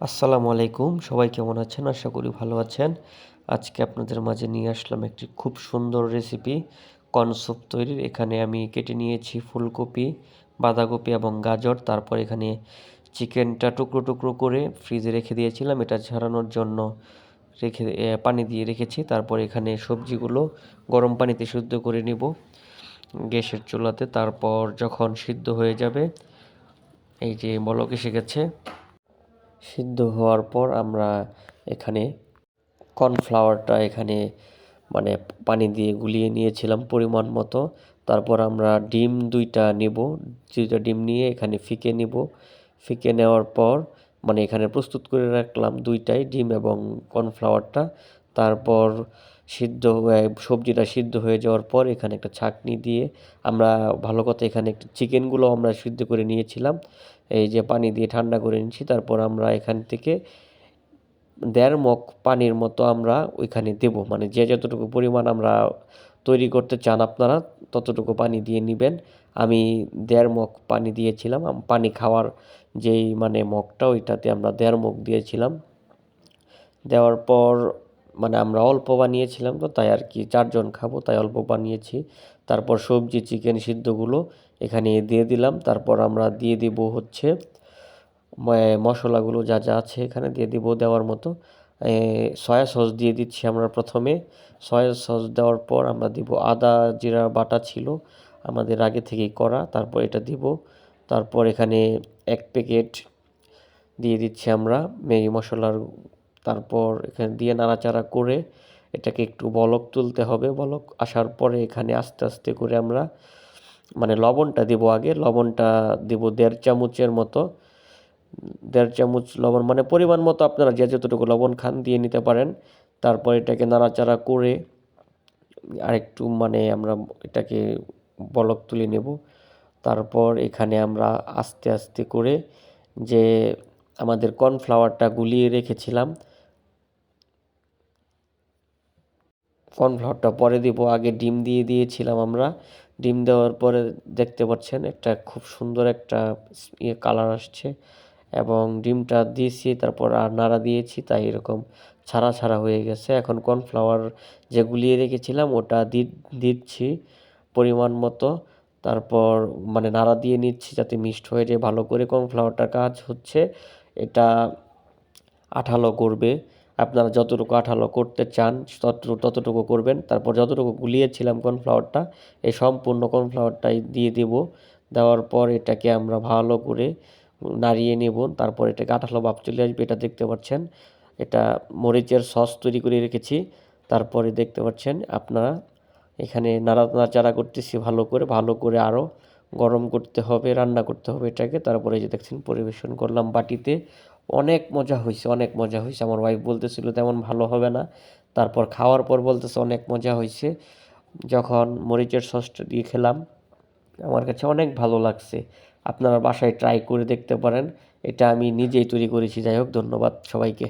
আসসালামু আলাইকুম। সবাই কেমন আছেন? আশা করি ভালো আছেন। আজকে আপনাদের মাঝে নিয়ে আসলাম একটি খুব সুন্দর রেসিপি কর্ন স্যুপ তৈরির। এখানে আমি কেটে নিয়েছি ফুলকপি, বাঁধাকপি এবং গাজর। তারপর এখানে চিকেনটা টুকরো টুকরো করে ফ্রিজে রেখে দিয়েছিলাম। এটা ঝরানোর জন্য রেখে পানি দিয়ে রেখেছি। তারপর এখানে সবজিগুলো গরম পানিতে শুদ্ধ করে নিব গ্যাসের চুলাতে। তারপর যখন সিদ্ধ হয়ে যাবে, এই যে বলক এসে গেছে সিদ্ধ হওয়ার পর আমরা এখানে কর্নফ্লাওয়ারটা এখানে মানে পানি দিয়ে গুলিয়ে নিয়েছিলাম পরিমাণ মতো। তারপর আমরা ডিম দুইটা নিব, দুইটা ডিম নিয়ে এখানে ফিকে নিব। ফিকে নেওয়ার পর মানে এখানে প্রস্তুত করে রাখলাম দুইটাই, ডিম এবং কর্নফ্লাওয়ারটা। তারপর সিদ্ধ হয়ে, সবজিটা সিদ্ধ হয়ে যাওয়ার পর এখানে একটা ছাকনি দিয়ে আমরা ভালো কথা এখানে একটু চিকেনগুলো আমরা সিদ্ধ করে নিয়েছিলাম। এই যে পানি দিয়ে ঠান্ডা করে নিচ্ছি, তারপর আমরা এখান থেকে দেড় মগ পানির মতো আমরা ওইখানে দেব। মানে যে যতটুকু পরিমাণ আমরা তৈরি করতে চান আপনারা, ততটুকু পানি দিয়ে নেবেন। আমি দেড় মগ পানি দিয়েছিলাম পানি খাওয়ার যেই মানে মগটা, ওইটাতে আমরা দেড় মগ দিয়েছিলাম। দেওয়ার পর মানে আমরা অল্প বানিয়েছিলাম তো, তাই আর কি চারজন খাব, তাই অল্প বানিয়েছি। তারপর সবজি, চিকেন সিদ্ধগুলো এখানে দিয়ে দিলাম। তারপর আমরা দিয়ে দিব হচ্ছে মশলাগুলো যা যা আছে এখানে দিয়ে দিব দেওয়ার মতো। সয়া সস দিয়ে দিচ্ছি আমরা প্রথমে। সয়া সস দেওয়ার পর আমরা দিব আদা জিরা বাটা ছিল আমাদের আগে থেকেই করা, তারপর এটা দিব। তারপর এখানে এক প্যাকেট দিয়ে দিচ্ছি আমরা ম্যাগি মশলার তারপর এখানে দিয়ে নাড়াচাড়া করে এটাকে একটু বলক তুলতে হবে। বলক আসার পরে এখানে আস্তে আস্তে করে আমরা মানে লবণটা দেব আগে। লবণটা দেব দেড় চামচের মতো। দেড় চামচ লবণ মানে পরিমাণ মতো আপনারা যে যতটুকু লবণ খান দিয়ে নিতে পারেন। তারপর এটাকে নাড়াচাড়া করে আরেকটু মানে আমরা এটাকে বলক তুলে নেব। তারপর এখানে আমরা আস্তে আস্তে করে যে আমাদের কর্নফ্লাওয়ারটা গুলিয়ে রেখেছিলাম কর্নফ্লাওয়ারটা পরে দিব। আগে ডিম দিয়ে দিয়েছিলাম আমরা। ডিম দেওয়ার পরে দেখতে পাচ্ছেন একটা খুব সুন্দর একটা ইয়ে কালার আসছে এবং ডিমটা দিয়েছি, তারপর আর নাড়া দিয়েছি, তাই এরকম ছাড়া ছাড়া হয়ে গেছে। এখন কর্নফ্লাওয়ার যে গুলিয়ে রেখেছিলাম, ওটা দি, দিচ্ছি পরিমাণ মতো। তারপর মানে নাড়া দিয়ে নিচ্ছি যাতে মিক্সড হয়ে যায়। ভালো করে কর্নফ্লাওয়ারটার কাজ হচ্ছে। এটা আঠালো করবে। আপনারা যতটুকু আঠালো করতে চান, ততটুকু ততটুকু করবেন। তারপর যতটুকু গুলিয়েছিলাম কর্নফ্লাওয়ারটা, এই সম্পূর্ণ কর্নফ্লাওয়ারটাই দিয়ে দেব। দেওয়ার পর এটাকে আমরা ভালো করে নাড়িয়ে নেব। তারপর এটাকে আঠালো ভাব চলে আসবে, এটা দেখতে পাচ্ছেন। এটা মরিচের সস তৈরি করে রেখেছি। তারপরে দেখতে পাচ্ছেন, আপনারা এখানে নাড়া নাড়াচাড়া করতেছি ভালো করে। ভালো করে আরও গরম করতে হবে, রান্না করতে হবে এটাকে। তারপরে যে দেখছেন, পরিবেশন করলাম বাটিতে। অনেক মজা হয়েছে অনেক মজা হয়েছে আমার ওয়াইফ বলতেছিল, তেমন ভালো হবে না। তারপর খাওয়ার পর বলতেছে, অনেক মজা হয়েছে যখন মরিচের সসটা দিয়ে খেলাম, আমার কাছে অনেক ভালো লাগছে। আপনারা বাসায় ট্রাই করে দেখতে পারেন। এটা আমি নিজেই তৈরি করেছি। যাই হোক, ধন্যবাদ সবাইকে।